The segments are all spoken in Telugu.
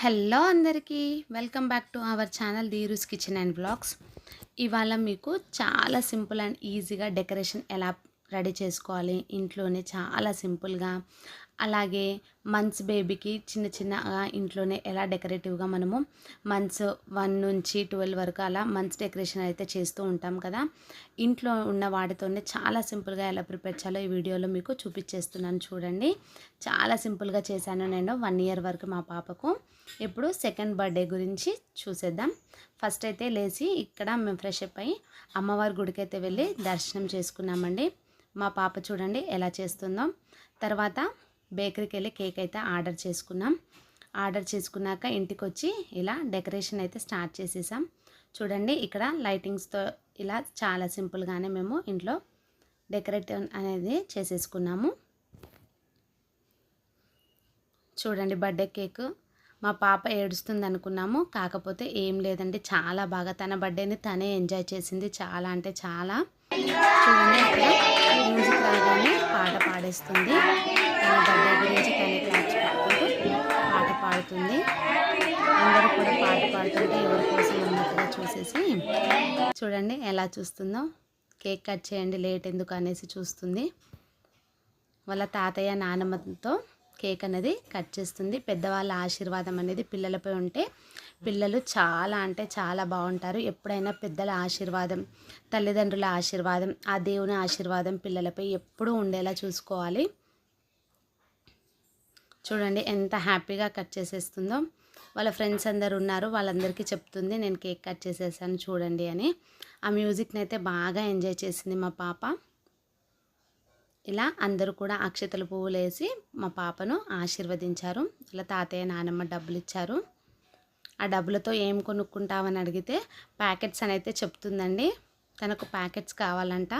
హలో అందరికీ welcome back to our channel Dheeru's kitchen and blogs. ఇవాళ మీకు చాలా సింపుల్ అండ్ ఈజీగా డెకరేషన్ ఎలా రెడీ చేసుకోవాలి ఇంట్లోనే చాలా సింపుల్గా అలాగే మంత్స్ బేబీకి చిన్న చిన్నగా ఇంట్లోనే ఎలా డెకరేటివ్గా మనము మంత్స్ వన్ నుంచి ట్వెల్వ్ వరకు అలా మంత్స్ డెకరేషన్ అయితే చేస్తూ ఉంటాం కదా. ఇంట్లో ఉన్న వాటితోనే చాలా సింపుల్గా ఎలా ప్రిపేర్ చేయాలో ఈ వీడియోలో మీకు చూపించేస్తున్నాను చూడండి. చాలా సింపుల్గా చేశాను నేను వన్ ఇయర్ వరకు మా పాపకు. ఇప్పుడు సెకండ్ బర్త్డే గురించి చూసేద్దాం. ఫస్ట్ అయితే లేచి ఇక్కడ మేము ఫ్రెష్ అప్ అయ్యి అమ్మవారి గుడికి అయితే వెళ్ళి దర్శనం చేసుకున్నామండి. మా పాప చూడండి ఎలా చేస్తుందో. తర్వాత బేకరీకి వెళ్ళి కేక్ అయితే ఆర్డర్ చేసుకున్నాం. ఆర్డర్ చేసుకున్నాక ఇంటికి వచ్చి ఇలా డెకరేషన్ అయితే స్టార్ట్ చేసేసాం. చూడండి ఇక్కడ లైటింగ్స్తో ఇలా చాలా సింపుల్గానే మేము ఇంట్లో డెకరేట్ అనేది చేసేసుకున్నాము. చూడండి బర్త్డే కేక్. మా పాప ఏడుస్తుంది అనుకున్నాము కాకపోతే ఏం లేదండి చాలా బాగా తన బర్త్డేని తనే ఎంజాయ్ చేసింది చాలా అంటే చాలా. చూడండి అక్కడ మ్యూజిక్ రాగానే పాట పాడేస్తుంది. తన బర్త్డే గురించి తనే క్లాప్స్ పట్టుకుంటూ పాట పాడుతుంది. అందరూ కూడా పాట పాడుతుంటే ఎవరి కోసం అన్నట్టుగా చూసేసి చూడండి ఎలా చూస్తుందో. కేక్ కట్ చేయండి లేట్ ఎందుకు అనేసి చూస్తుంది. వాళ్ళ తాతయ్య నానమ్మతో కేక్ అనేది కట్ చేస్తుంది. పెద్దవాళ్ళ ఆశీర్వాదం అనేది పిల్లలపై ఉంటే పిల్లలు చాలా అంటే చాలా బాగుంటారు. ఎప్పుడైనా పెద్దల ఆశీర్వాదం తల్లిదండ్రుల ఆశీర్వాదం ఆ దేవుని ఆశీర్వాదం పిల్లలపై ఎప్పుడూ ఉండేలా చూసుకోవాలి. చూడండి ఎంత హ్యాపీగా కట్ చేసేస్తుందో. వాళ్ళ ఫ్రెండ్స్ అందరు ఉన్నారు వాళ్ళందరికీ చెప్తుంది నేను కేక్ కట్ చేసేసాను చూడండి అని. ఆ మ్యూజిక్ని అయితే బాగా ఎంజాయ్ చేసింది మా పాప. ఇలా అందరూ కూడా అక్షతల పువ్వులు వేసి మా పాపను ఆశీర్వదించారు. ఇలా తాతయ్య నానమ్మ డబ్బులు ఇచ్చారు. ఆ డబ్బులతో ఏం కొనుక్కుంటామని అడిగితే ప్యాకెట్స్ అని అయితే చెప్తుందండి. తనకు ప్యాకెట్స్ కావాలంట.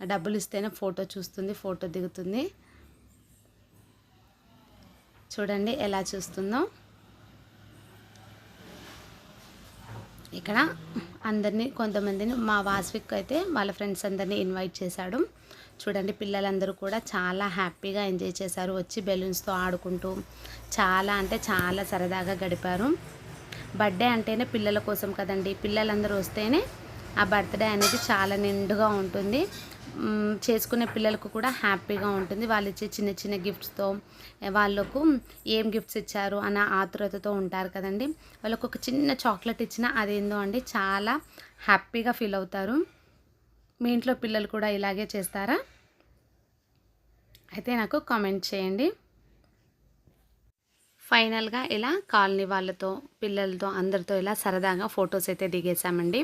ఆ డబ్బులు ఇస్తేనే ఫోటో చూస్తుంది ఫోటో దిగుతుంది. చూడండి ఎలా చూస్తుందో. ఇక్కడ అందరినీ కొంతమందిని మా వాస్విక్ అయితే వాళ్ళ ఫ్రెండ్స్ అందరినీ ఇన్వైట్ చేశాడు. చూడండి పిల్లలందరూ కూడా చాలా హ్యాపీగా ఎంజాయ్ చేశారు. వచ్చి బెలూన్స్తో ఆడుకుంటూ చాలా అంటే చాలా సరదాగా గడిపారు. బర్త్డే అంటేనే పిల్లల కోసం కదండి. పిల్లలందరూ వస్తేనే ఆ బర్త్డే అనేది చాలా నిండుగా ఉంటుంది. చేసుకునే పిల్లలకు కూడా హ్యాపీగా ఉంటుంది. వాళ్ళు ఇచ్చే చిన్న చిన్న గిఫ్ట్స్తో వాళ్ళకు ఏం గిఫ్ట్స్ ఇచ్చారు అన్న ఆతురతతో ఉంటారు కదండి. వాళ్ళకు ఒక చిన్న చాక్లెట్ ఇచ్చినా అదేందో అండి చాలా హ్యాపీగా ఫీల్ అవుతారు. మీ ఇంట్లో పిల్లలు కూడా ఇలాగే చేస్తారా? అయితే నాకు కామెంట్ చేయండి. ఫైనల్గా ఇలా కాలనీ వాళ్ళతో పిల్లలతో అందరితో ఇలా సరదాగా ఫొటోస్ అయితే దిగేసామండి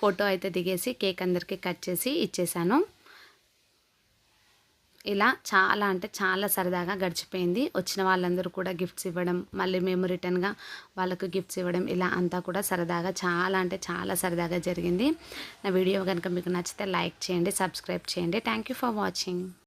ఫోటో అయితే దిగేసి కేక్ అందరికీ కట్ చేసి ఇచ్చేసాను ఇలా చాలా అంటే చాలా సరదాగా గడిచిపోయింది. వచ్చిన వాళ్ళందరూ కూడా గిఫ్ట్స్ ఇవ్వడం మళ్ళీ మేము రిటర్న్గా వాళ్ళకు గిఫ్ట్స్ ఇవ్వడం ఇలా అంతా కూడా సరదాగా చాలా అంటే చాలా సరదాగా జరిగింది. నా వీడియో కనుక మీకు నచ్చితే లైక్ చేయండి సబ్స్క్రైబ్ చేయండి. Thank for watching